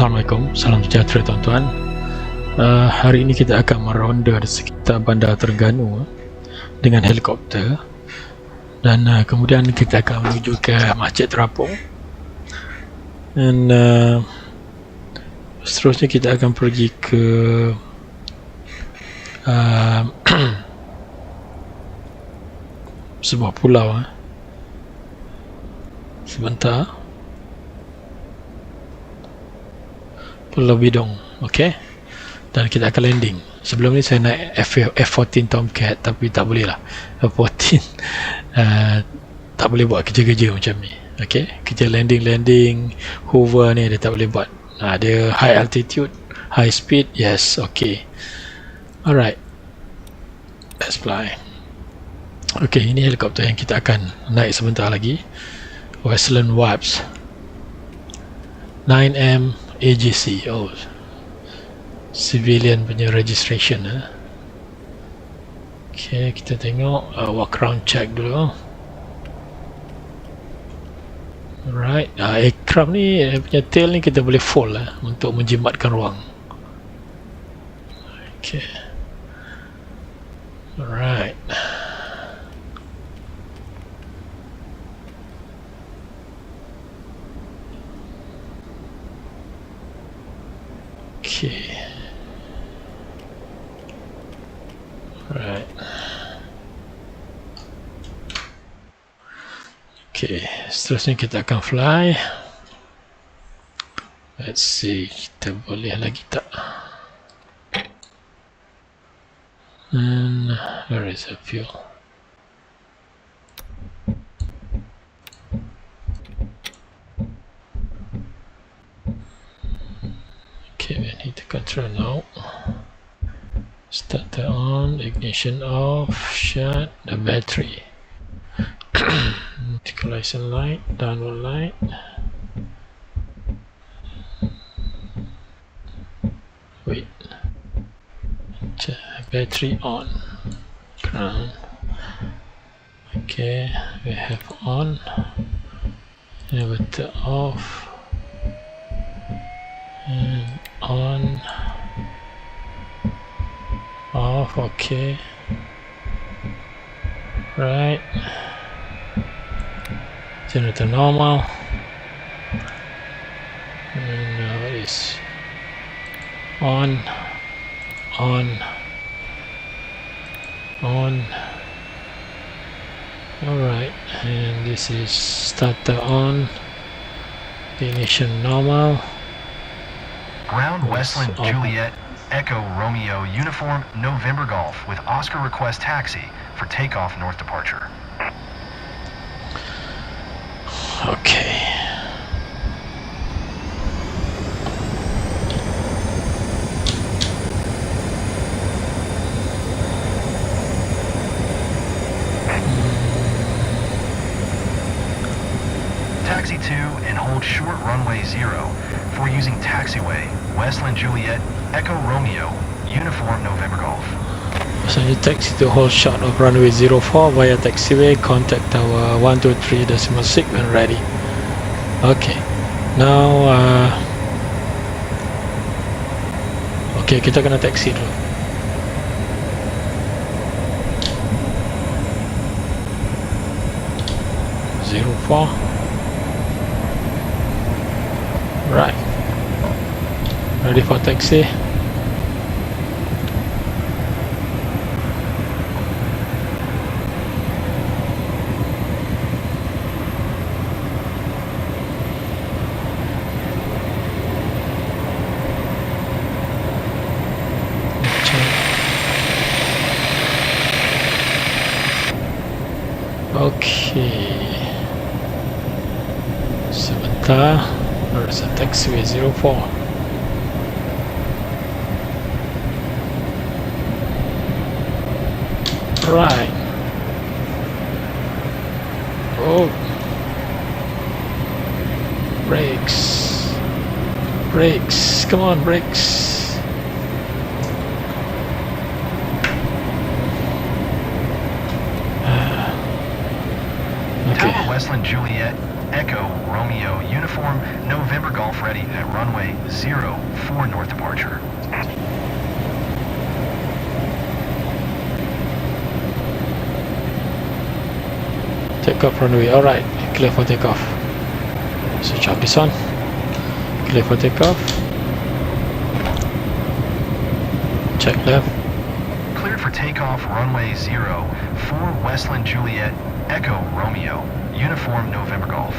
Assalamualaikum, salam sejahtera tuan-tuan. Uh, hari ini kita akan meronda di sekitar bandar Terengganu uh, dengan helikopter dan uh, kemudian kita akan menuju ke Masjid Terapung dan uh, seterusnya kita akan pergi ke uh, sebuah pulau uh. sebentar Pulau Bidong ok dan kita akan landing. Sebelum ni saya naik F F14 Tomcat tapi tak boleh lah. F14 uh, tak boleh buat kerja-kerja macam ni ok kerja landing-landing hover ni dia tak boleh buat. Uh, dia high altitude high speed yes ok alright. Let's fly. Ok ini helikopter yang kita akan naik sebentar lagi. Westland Wabs 9M AGC oh civilian punya registration eh. ok kita tengok uh, walk around check dulu. Alright uh, aircraft ni punya tail ni kita boleh fold eh, untuk menjimatkan ruang. Ok alright Okay. Right. Okay, seterusnya kita akan fly. Let's see, kita boleh lagi tak? And where is the fuel? control now starter on ignition off shut the battery articulation light downward light. Wait. Battery on. Ground okay. We have on. Inverter off. And on. Off. Okay. Right generator normal. And now it's on on on. Alright and this is starter on. Ignition normal. Ground Westland Juliet Echo Romeo Uniform November Golf with Oscar Request Taxi for takeoff north departure. Okay. Taxi 2 and hold short runway 0 for using taxiway Westland Juliet, Echo Romeo, Uniform November Golf. You taxi to hold short of runway 04 via taxiway, contact tower 123.6 when ready. Okay, now uh, okay kita kena taxi dulu. Zero four. Right. Ready for taxi? Okay. Sebentar. There's a taxiway 04. right. Oh. Brakes. Brakes. Come on, brakes. Uh, okay. Tower Westland Juliet, Echo Romeo Uniform November Golf ready at runway 0 for north departure. Takeoff runway. Alright, clear for takeoff. Switch off this one. Clear for takeoff. Check left. Cleared for takeoff runway 0 for Westland Juliet Echo Romeo Uniform November Golf.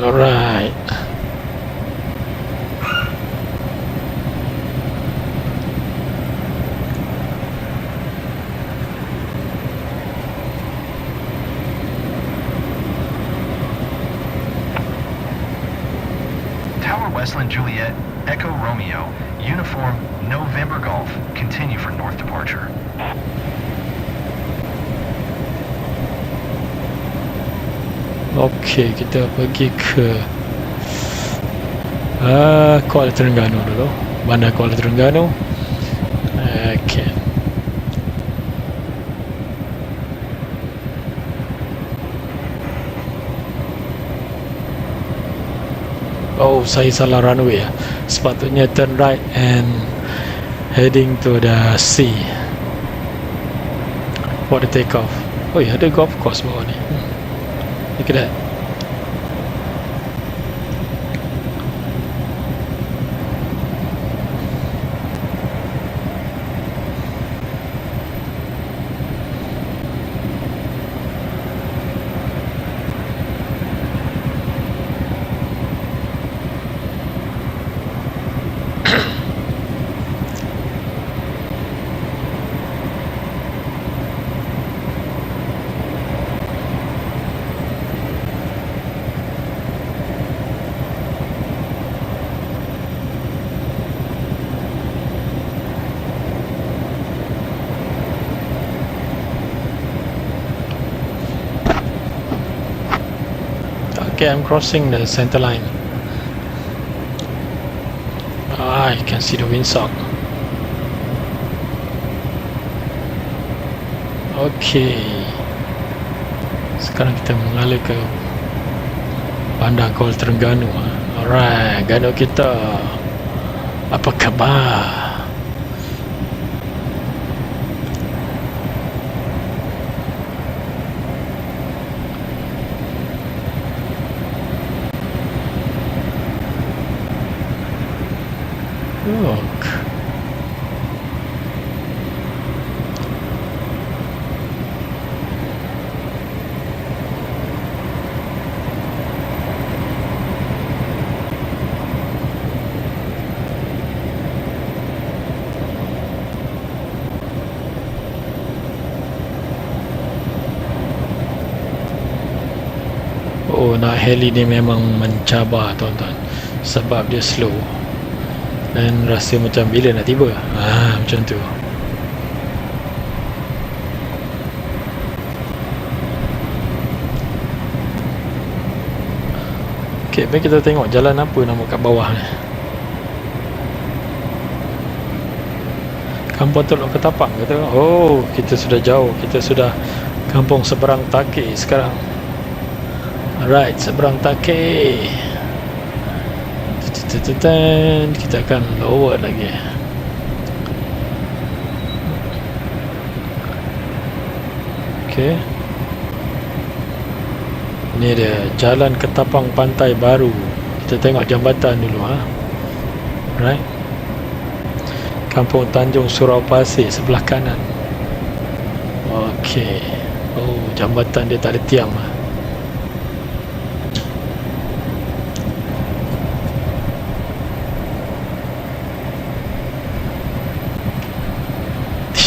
Alright. Tower Westland Juliet Echo Romeo Uniform November Golf. Continue for north departure. Okey, kita pergi ke uh, Kuala Terengganu dulu. Bandar Kuala Terengganu. Oh, saya salah runway ya. Sepatutnya turn right and heading to the sea for the takeoff. Oh ya, ada golf course bawah ni. Hmm. Look at that. Okay, I'm crossing the center line. Ah, you can see the windsock. Okay. Sekarang kita mengalir ke Bandar Kuala Terengganu. ah. Alright, Ganu kita. Apa khabar? Look. Oh, nak heli ni memang mencabar tuan-tuan. Sebab dia slow. Dan rasa macam bila nak tiba? Ah, Macam tu. Okay, mari kita tengok jalan apa nama kat bawah ni. Kampung Teluk Ketapang kata Oh, kita sudah jauh. Kita sudah kampung seberang Taki sekarang Alright, seberang Taki Tetetetet, kita akan lower lagi Okay Ni dia Jalan Ketapang Pantai Baru. Kita tengok jambatan dulu ha. Right. Kampung Tanjung Surau Pasir Sebelah kanan. Okay. Oh jambatan dia tak ada tiang ha?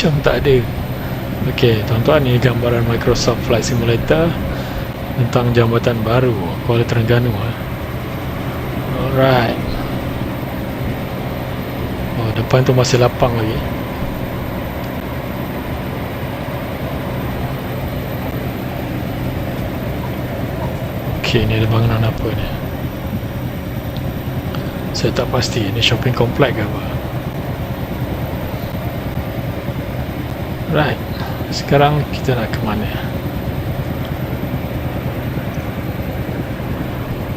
Tiang tak ada. Okay tuan-tuan ni gambaran Microsoft Flight Simulator Tentang jambatan baru Kuala Terengganu ha? Alright. Oh depan tu masih lapang lagi. Okay ni ada bangunan apa ni? Saya tak pasti Ni shopping complex ke apa Right. Sekarang kita nak ke mana?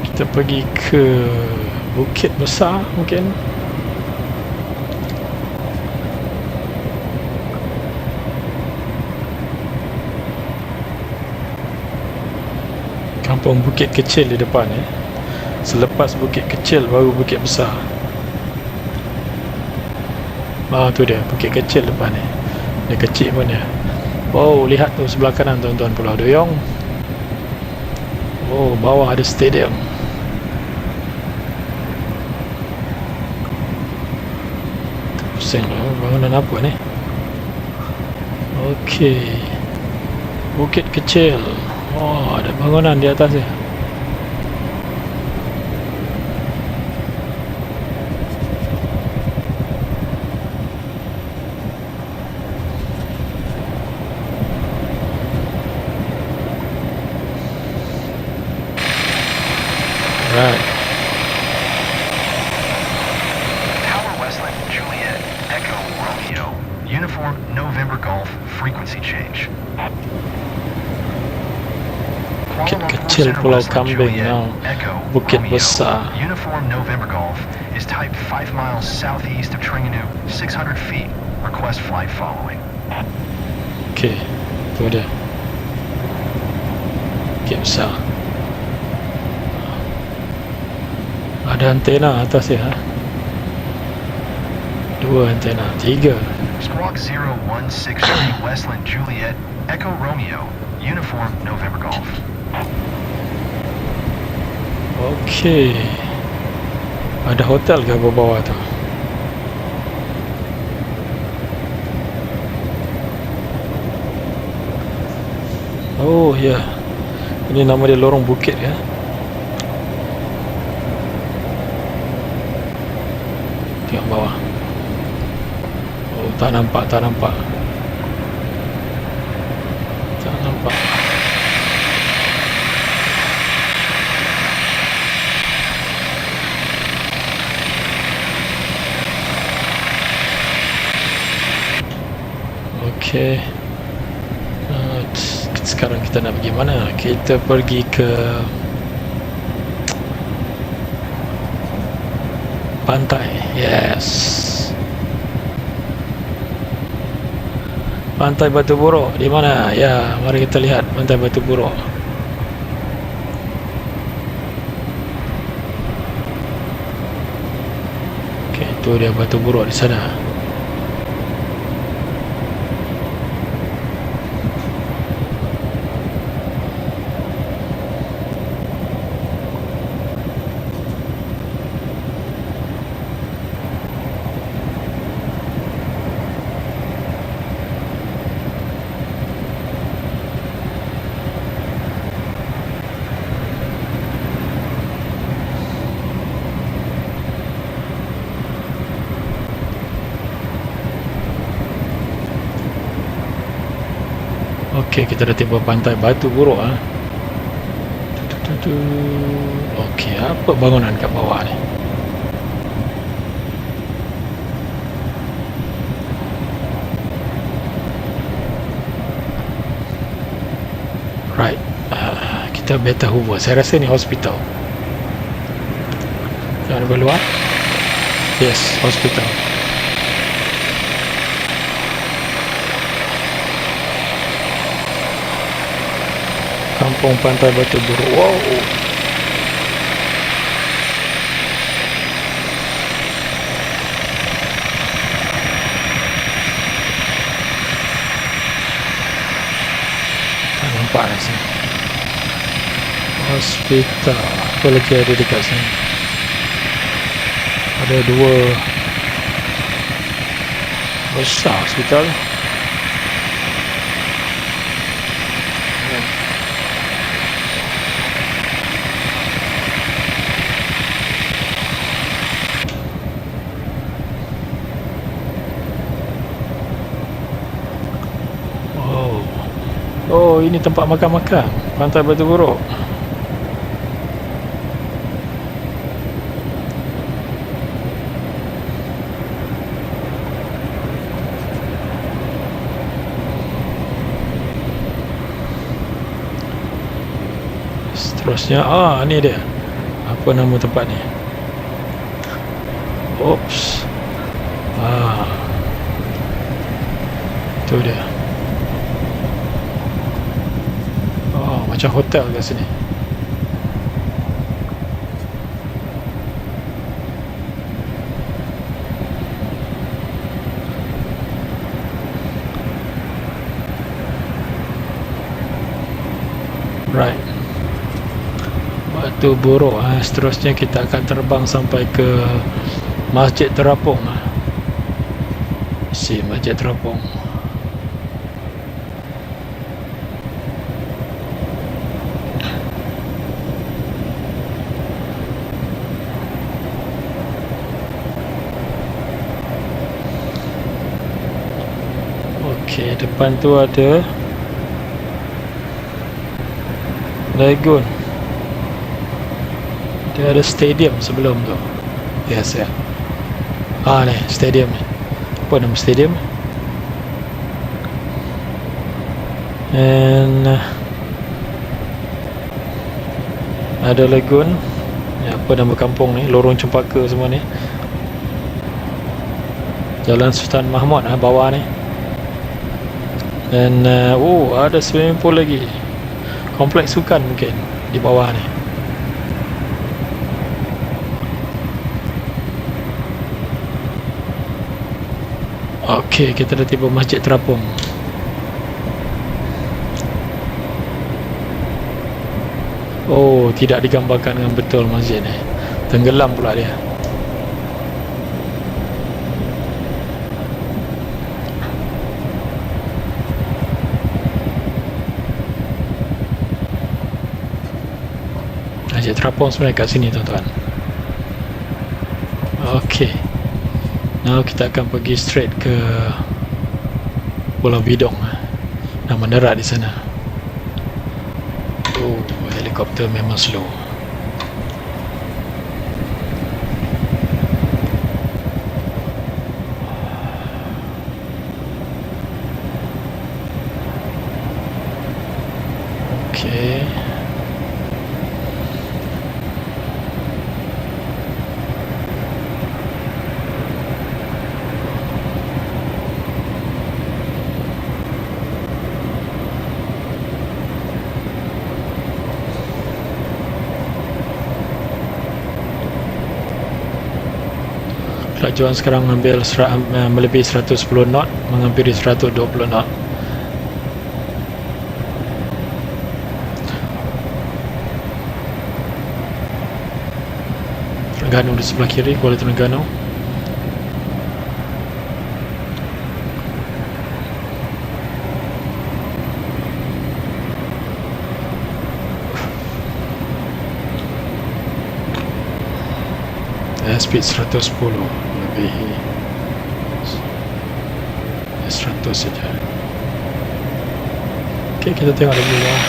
Kita pergi ke Bukit Besar mungkin. Kampung Bukit Kecil di depan eh. Selepas Bukit Kecil baru Bukit Besar. Ah tu dia Bukit Kecil depan ni. Dia kecil pun dia. Oh lihat tu sebelah kanan tuan-tuan Pulau Doyong. Oh bawah ada stadium. Pusing lah bangunan apa ni? Okey. Bukit Kecil. Oh ada bangunan di atas dia. Right. Tower Westland Juliet Echo Romeo Uniform November Golf frequency change. Kuala Bukit Lumpur kecil Pulau Kambing now. Echo Bukit Besar. Uniform November Golf is type 5 miles southeast of Tringanu, 600 feet. Request flight following. Okey. Tu dia. Bukit Besar. Ada antena atas dia. ha? Dua antena. Tiga. Squawk 0163 Westland Juliet Echo Romeo Uniform November Golf. Okey. Ada hotel ke bawah-bawah tu? Oh ya. Ini nama dia Lorong Bukit ya. Tengok bawah. Oh tak nampak, tak nampak. Tak nampak. Okey. Uh, s- sekarang kita nak pergi mana? Kita pergi ke pantai. Yes. Pantai Batu Buruk di mana? Ya, mari kita lihat Pantai Batu Buruk. Okey, itu dia Batu Buruk di sana. Okey, kita dah tiba pantai Batu Buruk ah. Okey, apa bangunan kat bawah ni? Right. Uh, kita better hover. Saya rasa ni hospital. Jangan lupa luar. Yes, hospital. Kampung Pantai Batu Buruk. Wow. Tak nampak kat sini. Hospital. Apa lagi ada dekat sini? Ada dua besar hospital. ini tempat makan-makan Pantai Batu Buruk. Seterusnya. Ah ni dia. Apa nama tempat ni? Oops. Ah. Tu dia. Macam hotel kat sini Right. Batu buruk ha. Seterusnya kita akan terbang sampai ke Masjid Terapung ha. Si Masjid Terapung Okey, depan tu ada Lagoon Dia ada stadium sebelum tu. Yes ya. Ah ni stadium ni. Apa nama stadium? And uh, Ada lagoon. Ya, Apa nama kampung ni? Lorong Cempaka semua ni. Jalan Sultan Mahmud ah, bawah ni Dan uh, Oh ada swimming pool lagi kompleks sukan mungkin di bawah ni Okey, kita dah tiba Masjid Terapung. Oh, tidak digambarkan dengan betul masjid ni. Tenggelam pula dia. Masjid Terapung sebenarnya kat sini tuan-tuan. Ok Now kita akan pergi straight ke Pulau Bidong. Dan mendarat di sana. Oh, helikopter memang slow Okay Kelajuan sekarang mengambil sera, uh, melebihi 110 knot menghampiri 120 knot. Terengganu di sebelah kiri Kuala Terengganu Eh, speed 110 melebihi 100 saja. Ok kita tengok dulu lah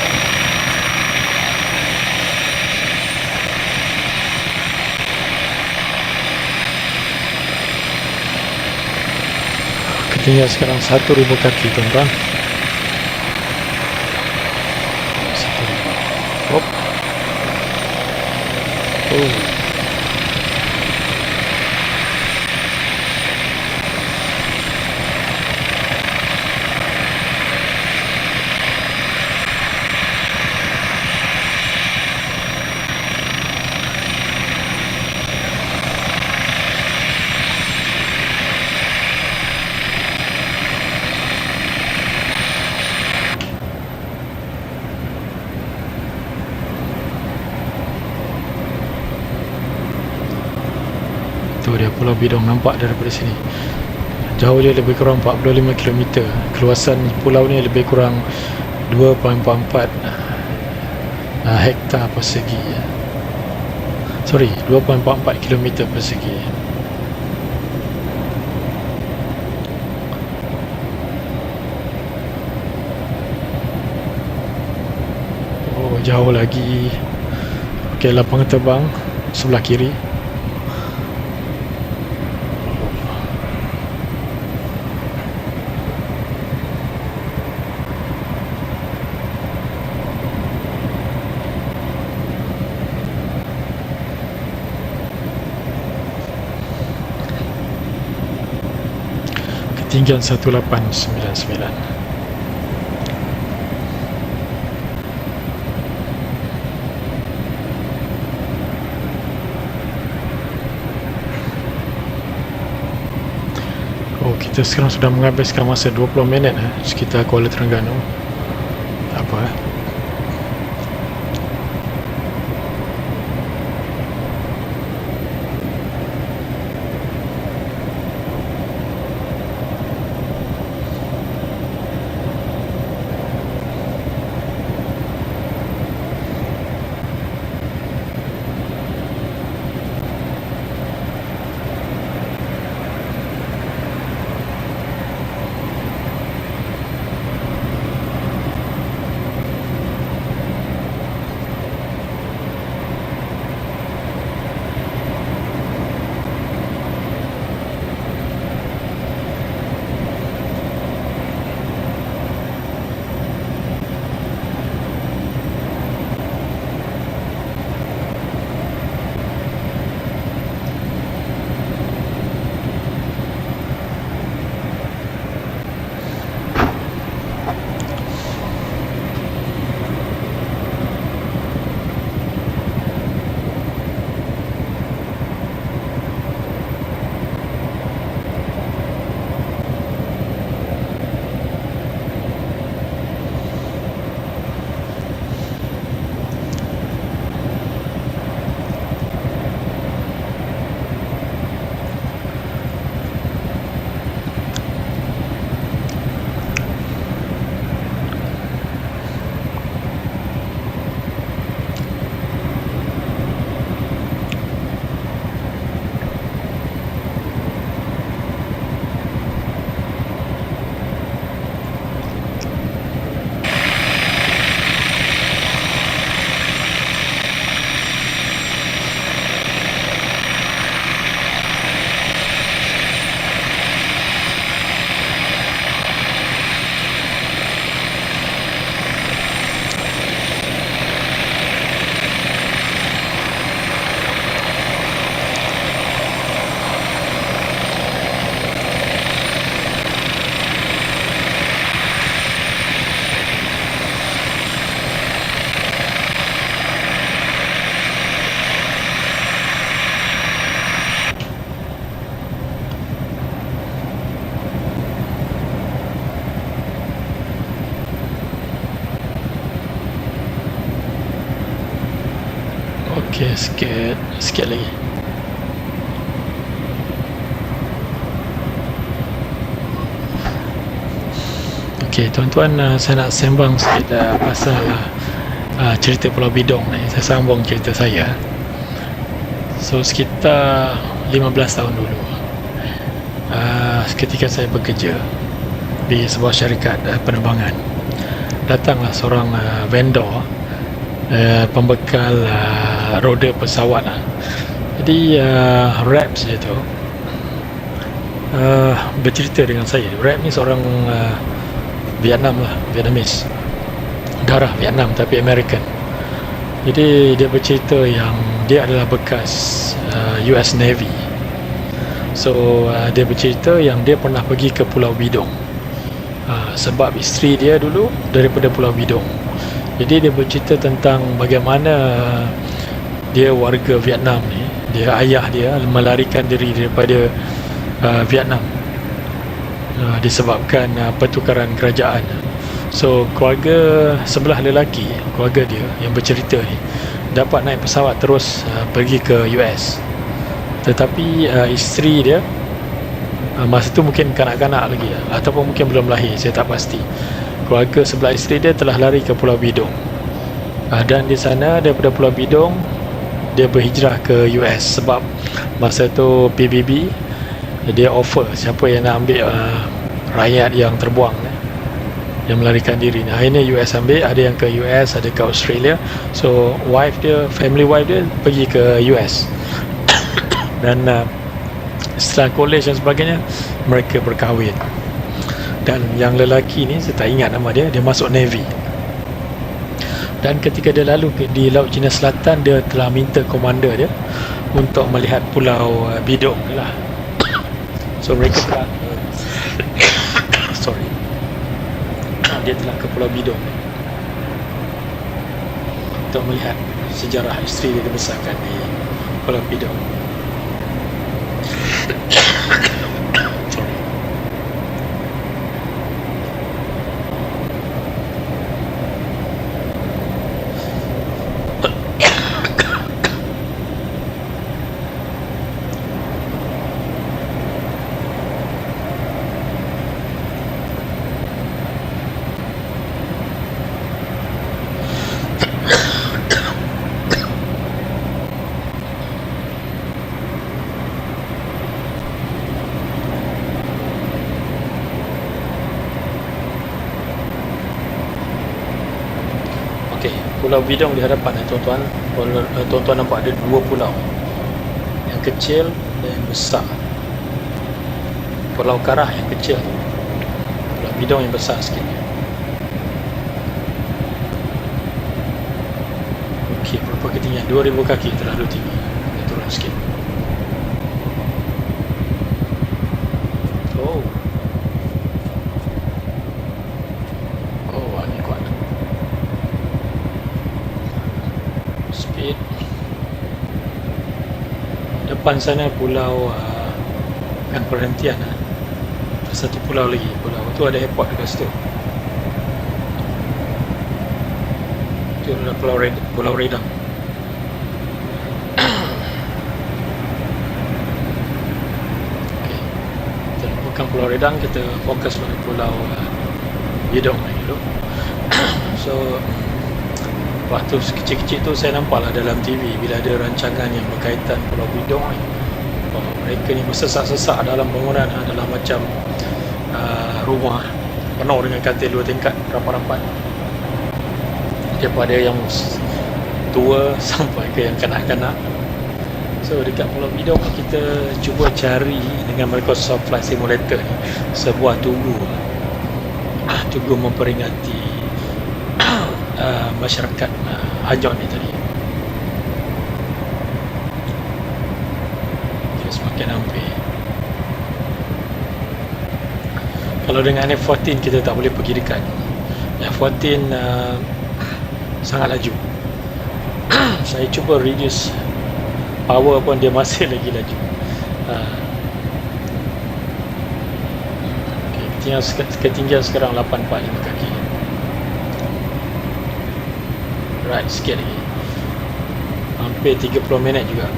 ketinggian sekarang 1000 kaki tuan-tuan. 1000 Hop. oh Pulau Bidong nampak daripada sini. Jauh dia lebih kurang 45 km keluasan pulau ni lebih kurang 2.44 uh, hektar persegi sorry 2.44 km persegi. Oh jauh lagi. Ok lapangan terbang sebelah kiri ketinggian 1899 Oh, kita sekarang sudah menghabiskan masa 20 minit eh, sekitar Kuala Terengganu. Apa eh? Tuan-tuan, uh, saya nak sembang sikit uh, pasal uh, cerita Pulau Bidong ni. Saya sambung cerita saya. So, sekitar 15 tahun dulu, uh, ketika saya bekerja di sebuah syarikat uh, penerbangan, datanglah seorang uh, vendor uh, pembekal uh, roda pesawat lah. Jadi uh, Raps dia tu uh, bercerita dengan saya. Rap ni seorang uh, Vietnam lah, Vietnamese. Darah Vietnam tapi American. Jadi dia bercerita yang dia adalah bekas uh, US Navy. So uh, dia bercerita yang dia pernah pergi ke Pulau Bidong. Uh, sebab isteri dia dulu daripada Pulau Bidong. Jadi dia bercerita tentang bagaimana dia warga Vietnam ni, dia ayah dia melarikan diri daripada uh, Vietnam uh, disebabkan uh, pertukaran kerajaan. So keluarga sebelah lelaki, keluarga dia yang bercerita ni dapat naik pesawat terus uh, pergi ke US. Tetapi uh, isteri dia uh, masa tu mungkin kanak-kanak lagi ataupun mungkin belum lahir, saya tak pasti keluarga sebelah isteri dia telah lari ke Pulau Bidong uh, dan di sana daripada Pulau Bidong dia berhijrah ke US sebab masa tu PBB dia offer siapa yang nak ambil uh, rakyat yang terbuang eh, yang melarikan diri. Ni akhirnya US ambil ada yang ke US ada ke Australia. So wife dia family wife dia pergi ke US dan uh, setelah college dan sebagainya mereka berkahwin. Dan yang lelaki ni saya tak ingat nama dia dia masuk Navy. Dan ketika dia lalu ke, di Laut Cina Selatan dia telah minta komander dia untuk melihat pulau uh, Bidong lah So mereka telah Sorry. Ah, dia telah ke Pulau Bidong. Untuk melihat Sejarah isteri dia dibesarkan Di Pulau Bidong. Pulau Bidong di hadapan eh, tuan-tuan. Eh, Tuan-tuan nampak ada dua pulau. Yang kecil dan yang besar. Pulau Karah yang kecil. Pulau Bidong yang besar sikit. Okey, berapa ketinggian? 2000 kaki terlalu tinggi. Kita turun sikit. Oh. Oh, ni kuat. Speed. Depan sana pulau uh, kan perhentian uh. Satu pulau lagi. Pulau tu ada airport dekat situ. Itu adalah Pulau Red, Pulau Redang. Okey. Kita Pulau Redang, kita fokus pada Pulau uh, Bidong ni dulu. so waktu kecil-kecil tu saya nampak lah dalam TV bila ada rancangan yang berkaitan Pulau Bidong ni. Oh, mereka ni bersesak-sesak dalam bangunan ha, dalam macam uh, rumah penuh dengan katil dua tingkat rapat-rapat. Daripada yang tua sampai ke yang kanak-kanak. So dekat Pulau Bidong kita cuba cari dengan Microsoft Flight Simulator ni sebuah tugu ah, tugu memperingati uh, masyarakat uh, Ajon ni tadi. Okay, semakin hampir. Kalau dengan F14 kita tak boleh pergi dekat. F14 uh, sangat laju. Saya cuba reduce power pun dia masih lagi laju. Uh, okay, ketinggian, ketinggian sekarang 845 kaki right sikit lagi. Hampir 30 minit juga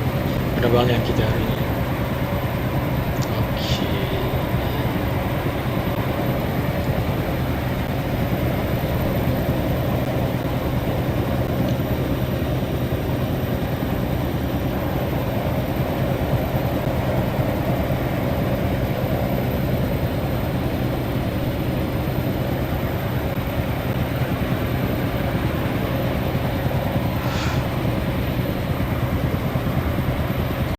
penerbangan kita hari ni